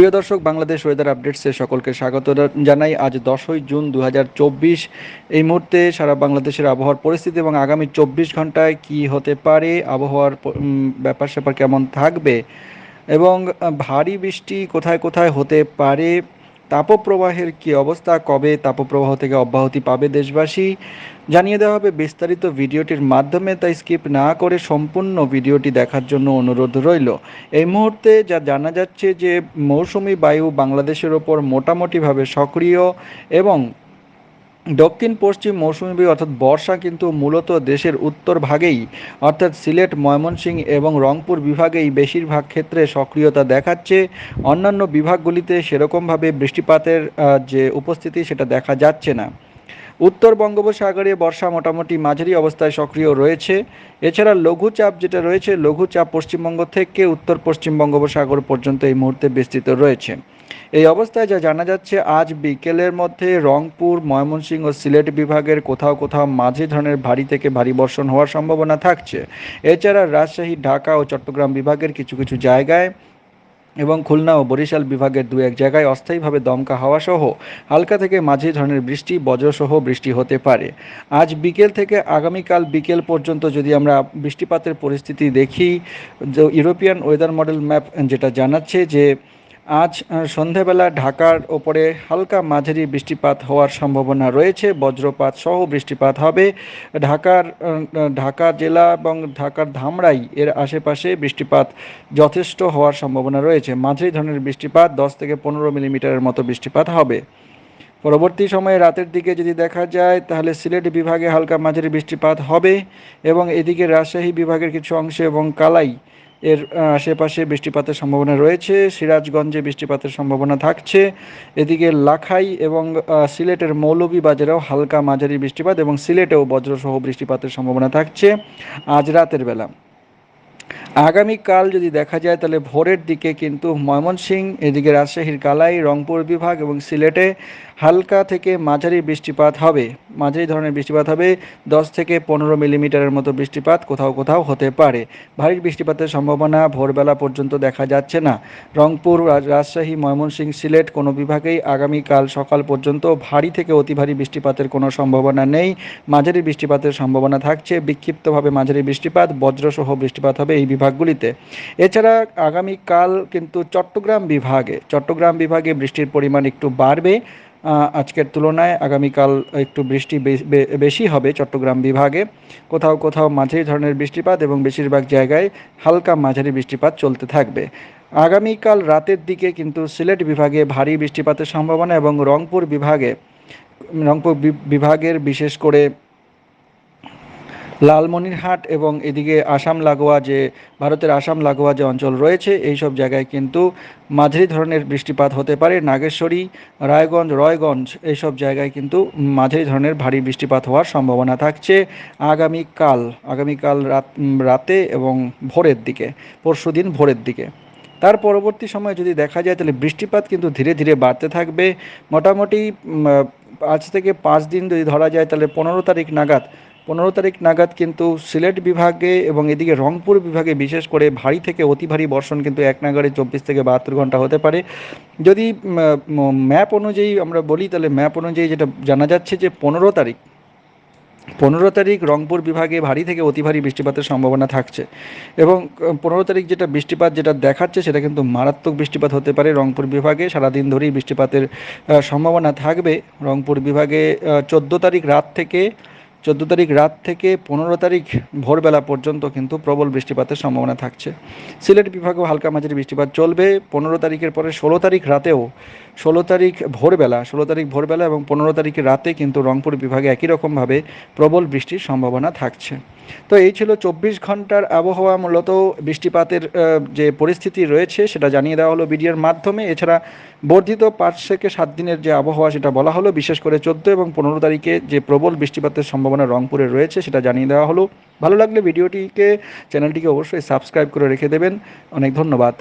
প্রিয় দর্শক, বাংলাদেশ ওয়েদার আপডেটসে সকলকে স্বাগত জানাই। আজ দশই জুন দু হাজার চব্বিশ। এই মুহূর্তে সারা বাংলাদেশের আবহাওয়ার পরিস্থিতি এবং আগামী চব্বিশ ঘন্টায় কি হতে পারে, আবহাওয়ার ব্যাপার স্যাপার কেমন থাকবে এবং ভারী বৃষ্টি কোথায় কোথায় হতে পারে তাপপ্রবাহের কি অবস্থা? কবে তাপপ্রবাহ থেকে অব্যাহতি পাবে দেশবাসী? জানিয়ে দেওয়া হবে বিস্তারিত ভিডিওটির মাধ্যমে, তাই স্কিপ না করে সম্পূর্ণ ভিডিওটি দেখার জন্য অনুরোধ রইল। এই মুহূর্তে যা জানা যাচ্ছে যে, মৌসুমি বায়ু বাংলাদেশের ওপর মোটামুটিভাবে সক্রিয় এবং দক্ষিণ, পশ্চিম, মৌসুমী অর্থাৎ বর্ষা কিন্তু মূলত দেশের উত্তর ভাগেই, অর্থাৎ সিলেট ময়মনসিংহ এবং রংপুর বিভাগেই বেশিরভাগ ক্ষেত্রে সক্রিয়তা দেখাচ্ছে। অন্যান্য বিভাগগুলিতে সেরকমভাবে বৃষ্টিপাতের যে উপস্থিতি সেটা দেখা যাচ্ছে না। উত্তর বঙ্গোপসাগরে বর্ষা মোটামুটি মাঝারি অবস্থায় সক্রিয় রয়েছে। এছাড়া লঘুচাপ যেটা রয়েছে, লঘুচাপ পশ্চিমবঙ্গ থেকে উত্তর পশ্চিম বঙ্গোপসাগর পর্যন্ত এই মুহূর্তে বিস্তৃত রয়েছে। এই অবস্থায় যা জানা যাচ্ছে, আজ বিকেলের মধ্যে রংপুর, ময়মনসিংহ ও সিলেট বিভাগের কোথাও কোথাও মাঝে ধরনের ভারী থেকে ভারী বর্ষণ হওয়ার সম্ভাবনা থাকছে। এছাড়া রাজশাহী, ঢাকা ও চট্টগ্রাম বিভাগের কিছু কিছু জায়গায় এবং খুলনা ও বরিশাল বিভাগের দু এক জায়গায় অস্থায়ীভাবে দমকা হাওয়া সহ হালকা থেকে মাঝে ধরনের বৃষ্টি, বজ্রসহ বৃষ্টি হতে পারে। আজ বিকেল থেকে আগামীকাল বিকেল পর্যন্ত যদি আমরা বৃষ্টিপাতের পরিস্থিতি দেখি ইউরোপিয়ান ওয়েদার মডেল ম্যাপ যেটা জানাচ্ছে যে আজ সন্ধেবেলা ঢাকার ওপরে হালকা মাঝারি বৃষ্টিপাত হওয়ার সম্ভাবনা রয়েছে। বজ্রপাত সহ বৃষ্টিপাত হবে। ঢাকার ঢাকা জেলা এবং ঢাকার ধামরাই এর আশেপাশে বৃষ্টিপাত যথেষ্ট হওয়ার সম্ভাবনা রয়েছে। মাঝারি ধরনের বৃষ্টিপাত দশ থেকে পনেরো মিলিমিটারের মতো বৃষ্টিপাত হবে। পরবর্তী সময়ে রাতের দিকে যদি দেখা যায়, তাহলে সিলেট বিভাগে হালকা মাঝারি বৃষ্টিপাত হবে এবং এদিকে রাজশাহী বিভাগের কিছু অংশে এবং কালাই এর আশেপাশে বৃষ্টিপাতের সম্ভাবনা রয়েছে। সিরাজগঞ্জে বৃষ্টিপাতের সম্ভাবনা থাকছে। এদিকে লাখাই এবং সিলেটের মৌলভীবাজারেও হালকা মাঝারি বৃষ্টিপাত এবং সিলেটেও বজ্রসহ বৃষ্টিপাতের সম্ভাবনা থাকছে আজ রাতের বেলা। আগামীকাল যদি দেখা যায়, তাহলে ভোরের দিকে কিন্তু ময়মনসিংহ, এদিকে রাজশাহীর কালাই, রংপুর বিভাগ এবং সিলেটে হালকা থেকে মাঝারি বৃষ্টিপাত হবে। মাঝারি ধরনের বৃষ্টিপাত হবে দশ থেকে পনেরো মিলিমিটারের মতো বৃষ্টিপাত কোথাও কোথাও হতে পারে। ভারী বৃষ্টিপাতের সম্ভাবনা ভোরবেলা পর্যন্ত দেখা যাচ্ছে না। রংপুর রাজশাহী, ময়মনসিংহ, সিলেট কোনো বিভাগেই আগামীকাল সকাল পর্যন্ত ভারী থেকে অতি ভারী বৃষ্টিপাতের কোনো সম্ভাবনা নেই। মাঝারি বৃষ্টিপাতের সম্ভাবনা থাকছে। বিক্ষিপ্তভাবে মাঝারি বৃষ্টিপাত, বজ্রসহ বৃষ্টিপাত হবে এই বিভাগগুলিতে। এছাড়া আগামীকাল কিন্তু চট্টগ্রাম বিভাগে চট্টগ্রাম বিভাগে বৃষ্টির পরিমাণ একটু বাড়বে। আজকের তুলনায় আগামীকাল একটু বৃষ্টি বেশি হবে চট্টগ্রাম বিভাগে। কোথাও কোথাও মাঝারি ধরনের বৃষ্টিপাত এবং বেশিরভাগ জায়গায় হালকা মাঝারি বৃষ্টিপাত চলতে থাকবে। আগামীকাল রাতের দিকে কিন্তু সিলেট বিভাগে ভারী বৃষ্টিপাতের সম্ভাবনা এবং রংপুর বিভাগে, রংপুর বিভাগের বিশেষ করে লালমনিরহাট এবং এদিকে আসাম লাগোয়া যে, ভারতের আসাম লাগোয়া যে অঞ্চল রয়েছে এই সব জায়গায় কিন্তু মাঝারি ধরনের বৃষ্টিপাত হতে পারে। নাগেশ্বরী, রায়গঞ্জ, রয়গঞ্জ, এইসব জায়গায় কিন্তু মাঝারি ধরনের ভারী বৃষ্টিপাত হওয়ার সম্ভাবনা থাকছে আগামীকাল আগামীকাল রাত, রাতে এবং ভোরের দিকে, পরশু দিন ভোরের দিকে। তার পরবর্তী সময়ে যদি দেখা যায়, তাহলে বৃষ্টিপাত কিন্তু ধীরে ধীরে বাড়তে থাকবে। মোটামুটি আজ থেকে পাঁচ দিন যদি ধরা যায়, তাহলে পনেরো তারিখ নাগাদ পনেরো তারিখ নাগাদ কিন্তু সিলেট বিভাগে এবং এদিকে রংপুর বিভাগে বিশেষ করে ভারী থেকে অতি ভারী বর্ষণ কিন্তু এক নাগারে চব্বিশ থেকে বাহাত্তর ঘণ্টা হতে পারে। যদি ম্যাপ অনুযায়ী আমরা বলি, তাহলে ম্যাপ অনুযায়ী যেটা জানা যাচ্ছে যে পনেরো তারিখ পনেরো তারিখ রংপুর বিভাগে ভারী থেকে অতি ভারী বৃষ্টিপাতের সম্ভাবনা থাকছে। এবং পনেরো তারিখ যেটা বৃষ্টিপাত যেটা দেখাচ্ছে, সেটা কিন্তু মারাত্মক বৃষ্টিপাত হতে পারে রংপুর বিভাগে। সারাদিন ধরেই বৃষ্টিপাতের সম্ভাবনা থাকবে। রংপুর বিভাগে চোদ্দ তারিখ রাত থেকে চোদ্দ তারিখ রাত থেকে পনেরো তারিখ ভোরবেলা পর্যন্ত কিন্তু প্রবল বৃষ্টিপাতের সম্ভাবনা থাকছে। সিলেট বিভাগেও হালকা মাঝারি বৃষ্টিপাত চলবে। পনেরো তারিখের পরে ষোলো তারিখ রাতেও ষোলো তারিখ ভোরবেলা, ষোলো তারিখ ভোরবেলা এবং পনেরো তারিখের রাতে কিন্তু রংপুর বিভাগে একই রকমভাবে প্রবল বৃষ্টির সম্ভাবনা থাকছে। তো এই ছিল চব্বিশ ঘণ্টার আবহাওয়া, মূলত বৃষ্টিপাতের যে পরিস্থিতি রয়েছে সেটা জানিয়ে দেওয়া হলো ভিডিওর মাধ্যমে। এছাড়া বর্ধিত পাঁচ থেকে সাত দিনের যে আবহাওয়া সেটা বলা হলো, বিশেষ করে চোদ্দ এবং পনেরো তারিখে যে প্রবল বৃষ্টিপাতের সম্ভাবনা রংপুরে রয়েছে সেটা জানিয়ে দেওয়া হলো। ভালো লাগলে ভিডিওটিকে, চ্যানেলটিকে অবশ্যই সাবস্ক্রাইব করে রেখে দেবেন। অনেক ধন্যবাদ।